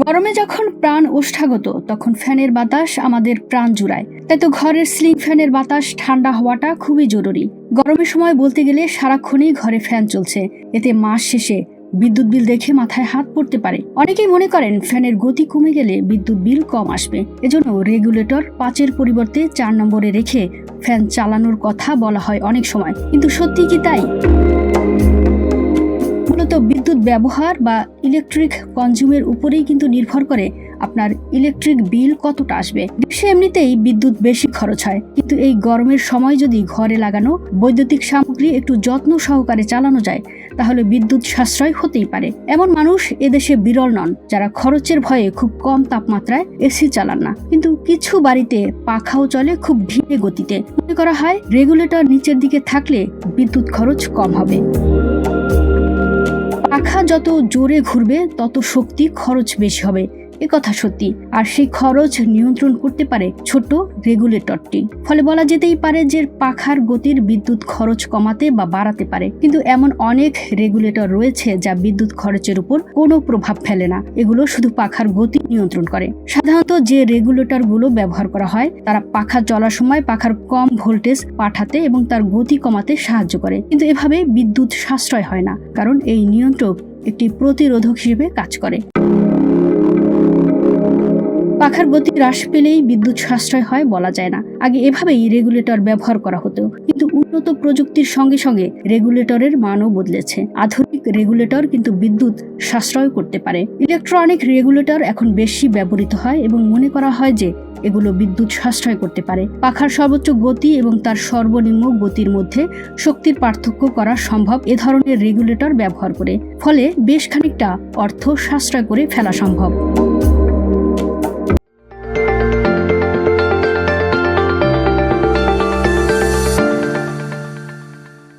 গরমে যখন প্রাণ ওষ্ঠাগত তখন ফ্যানের বাতাস আমাদের প্রাণ জুড়ায়। তাই তো ঘরের সিলিং ফ্যানের বাতাস ঠান্ডা হওয়াটা খুবই জরুরি। গরমের সময় বলতে গেলে সারাক্ষণই ঘরে ফ্যান চলছে। এতে মাস শেষে বিদ্যুৎ বিল দেখে মাথায় হাত পড়তে পারে। অনেকেই মনে করেন ফ্যানের গতি কমে গেলে বিদ্যুৎ বিল কম আসবে। এজন্য রেগুলেটর পাঁচের পরিবর্তে চার নম্বরে রেখে ফ্যান চালানোর কথা বলা হয় অনেক সময়। কিন্তু সত্যি কি তাই? ব্যবহার বা ইলেকট্রিক কনজিউমের উপরেই কিন্তু নির্ভর করে আপনার ইলেকট্রিক বিল কতটা আসবে। গ্রীষ্মে এমনিতেই বিদ্যুৎ বেশি খরচ হয়। কিন্তু এই গরমের সময় যদি ঘরে লাগানো বৈদ্যুতিক সামগ্রী একটু যত্ন সহকারে চালানো যায়, তাহলে বিদ্যুৎ সাশ্রয় হতেই পারে। এমন মানুষ এদেশে বিরল নন, যারা খরচের ভয়ে খুব কম তাপমাত্রায় এসি চালান না। কিন্তু কিছু বাড়িতে পাখাও চলে খুব ধীরে গতিতে। মনে করা হয় রেগুলেটর নিচের দিকে থাকলে বিদ্যুৎ খরচ কম হবে। পাখা যত জোরে ঘুরবে তত শক্তি খরচ বেশি হবে। কথা সত্যি। আর সেই খরচ নিয়ন্ত্রণ করতে পারে ছোট রেগুলেটরটি। ফলে বলা যেতেই পারে যে পাখার গতির বিদ্যুৎ খরচ কমাতে বা বাড়াতে পারে। কিন্তু এমন অনেক রেগুলেটর রয়েছে যা বিদ্যুৎ খরচের উপর কোনো প্রভাব ফেলে না। এগুলো শুধু পাখার গতি নিয়ন্ত্রণ করে। সাধারণত যে রেগুলেটরগুলো ব্যবহার করা হয়, তারা পাখা চলার সময় পাখার কম ভোল্টেজ পাঠাতে এবং তার গতি কমাতে সাহায্য করে। কিন্তু এভাবে বিদ্যুৎ সাশ্রয় হয় না, কারণ এই নিয়ন্ত্রক একটি প্রতিরোধক হিসেবে কাজ করে। পাখার গতি হ্রাস পেলেই বিদ্যুৎ সাশ্রয় হয় বলা যায় না। আগে এভাবেই রেগুলেটর ব্যবহার করা হতো। কিন্তু উন্নত প্রযুক্তির সঙ্গে সঙ্গে রেগুলেটরের মানও বদলেছে। আধুনিক রেগুলেটর কিন্তু বিদ্যুৎ সাশ্রয় করতে পারে। ইলেকট্রনিক রেগুলেটর এখন বেশি ব্যবহৃত হয় এবং মনে করা হয় যে এগুলো বিদ্যুৎ সাশ্রয় করতে পারে। পাখার সর্বোচ্চ গতি এবং তার সর্বনিম্ন গতির মধ্যে শক্তির পার্থক্য করা সম্ভব এ ধরনের রেগুলেটর ব্যবহার করে। ফলে বেশ খানিকটা অর্থ সাশ্রয় করে ফেলা সম্ভব।